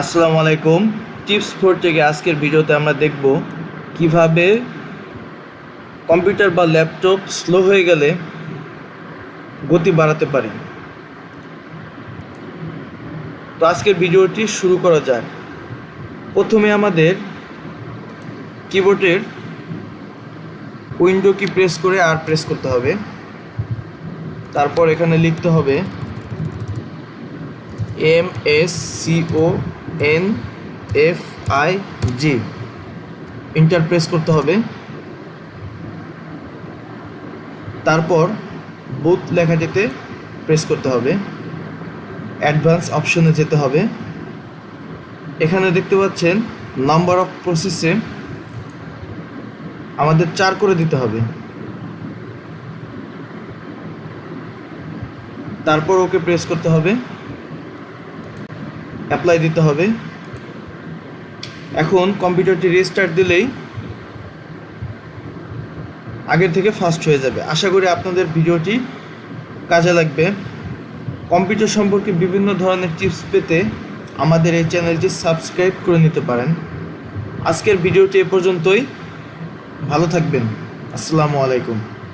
আসসালামু আলাইকুম। Tips four থেকে আজকের ভিডিওতে আমরা দেখব কীভাবে কম্পিউটার বা ল্যাপটপ স্লো হয়ে গেলে গতি বাড়াতে পারি। তো আজকের ভিডিওটি শুরু করা যাক। প্রথমে আমাদের কিবোর্ডের উইন্ডো কি প্রেস করে আর প্রেস করতে হবে। তারপর এখানে লিখতে হবে M S C O N F I G enter press করতে হবে। তারপর বুথ লেখাটিতে প্রেস করতে হবে। অ্যাডভান্স অপশনে যেতে হবে। এখানে দেখতে পাচ্ছেন নাম্বার অফ প্রসেসে আমাদের চার করে দিতে হবে। তারপর ওকে প্রেস করতে হবে। অ্যাপ্লাই দিতে হবে। এখন কম্পিউটারটি রেস্টার্ট দিলেই আগের থেকে ফাস্ট হয়ে যাবে। আশা করি আপনাদের ভিডিওটি কাজে লাগবে। কম্পিউটার সম্পর্কে বিভিন্ন ধরনের টিপস পেতে আমাদের এই চ্যানেলটি সাবস্ক্রাইব করে নিতে পারেন। আজকের ভিডিওটি এ পর্যন্তই। ভালো থাকবেন। আসসালামু আলাইকুম।